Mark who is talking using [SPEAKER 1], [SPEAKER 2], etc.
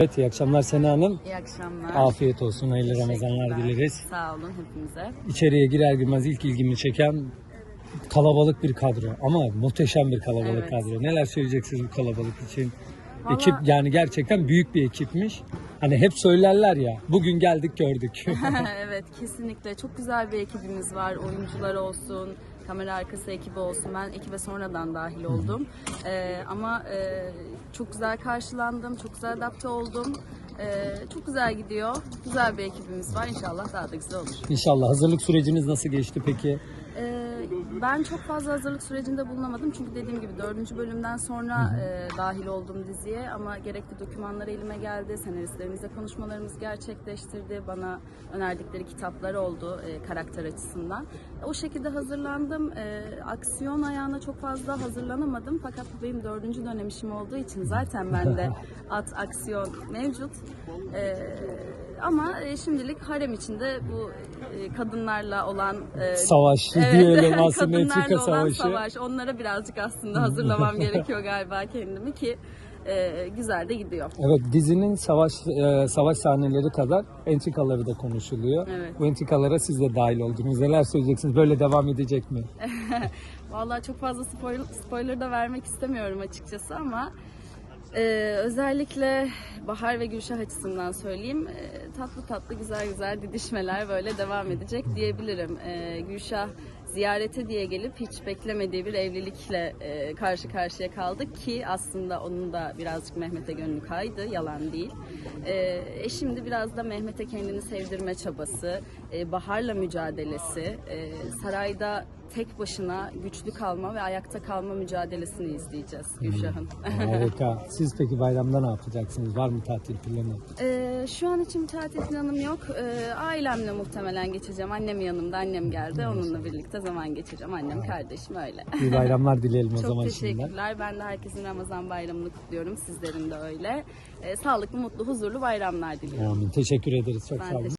[SPEAKER 1] Evet iyi akşamlar Sena Hanım.
[SPEAKER 2] İyi akşamlar.
[SPEAKER 1] Afiyet olsun, hayırlı Ramazanlar dileriz.
[SPEAKER 2] Sağ olun hepinize.
[SPEAKER 1] İçeriye girer girmez ilk ilgimi çeken kalabalık bir kadro ama muhteşem bir kalabalık
[SPEAKER 2] Evet.
[SPEAKER 1] kadro. Neler söyleyeceksiniz bu kalabalık için?
[SPEAKER 2] Vallahi-
[SPEAKER 1] Ekip yani gerçekten büyük bir ekipmiş. Hani hep söylerler ya bugün geldik gördük.
[SPEAKER 2] evet kesinlikle çok güzel bir ekibimiz var. Oyuncular olsun, kamera arkası ekibi olsun. Ben ekibe sonradan dahil oldum. Ee, ama e, çok güzel karşılandım, çok güzel adapte oldum. Ee, çok güzel gidiyor. Güzel bir ekibimiz var. İnşallah daha da güzel olur.
[SPEAKER 1] İnşallah. Hazırlık süreciniz nasıl geçti peki?
[SPEAKER 2] Ee, ben çok fazla hazırlık sürecinde bulunamadım. Çünkü dediğim gibi dördüncü bölümden sonra e, dahil oldum diziye. Ama gerekli dokümanlar elime geldi, senaristlerimizle konuşmalarımız gerçekleştirdi, bana önerdikleri kitaplar oldu e, karakter açısından. O şekilde hazırlandım. E, aksiyon ayağına çok fazla hazırlanamadım. Fakat bu benim dördüncü dönem işim olduğu için zaten bende at aksiyon mevcut. E, ama e, şimdilik harem içinde bu e, kadınlarla olan e,
[SPEAKER 1] Savaş diyelim aslında
[SPEAKER 2] kadınlarla olan
[SPEAKER 1] savaşı.
[SPEAKER 2] savaş. Onlara birazcık aslında hazırlamam gerekiyor galiba kendimi ki e, güzel de gidiyor.
[SPEAKER 1] Evet dizinin savaş e, savaş sahneleri kadar entrikaları da konuşuluyor.
[SPEAKER 2] Evet.
[SPEAKER 1] Bu entrikalara siz de dahil oldunuz. Neler söyleyeceksiniz? Böyle devam edecek mi?
[SPEAKER 2] Vallahi çok fazla spoiler, spoiler da vermek istemiyorum açıkçası ama e, özellikle Bahar ve Gülşah açısından söyleyeyim e, tatlı tatlı güzel güzel didişmeler böyle devam edecek diyebilirim. E, Gülşah ziyarete diye gelip hiç beklemediği bir evlilikle e, karşı karşıya kaldık ki aslında onun da birazcık Mehmet'e gönlü kaydı yalan değil. E, e, şimdi biraz da Mehmet'e kendini sevdirme çabası, e, Bahar'la mücadelesi, e, sarayda tek başına güçlü kalma ve ayakta kalma mücadelesini izleyeceğiz Gülşah'ın.
[SPEAKER 1] Harika. Siz peki bayramda ne yapacaksınız? Var mı tatil planı?
[SPEAKER 2] Ee, şu an için bir tatil planım yok. Ee, ailemle muhtemelen geçeceğim. Annem yanımda, annem geldi. Onunla birlikte zaman geçireceğim. Annem, kardeşim öyle.
[SPEAKER 1] İyi bayramlar dileyelim o
[SPEAKER 2] Çok
[SPEAKER 1] zaman şimdiden.
[SPEAKER 2] teşekkürler. Ben de herkesin Ramazan bayramını kutluyorum. Sizlerin de öyle. Ee, sağlıklı, mutlu, huzurlu bayramlar diliyorum.
[SPEAKER 1] Amin. Teşekkür ederiz. Çok
[SPEAKER 2] Ben
[SPEAKER 1] sağ olun.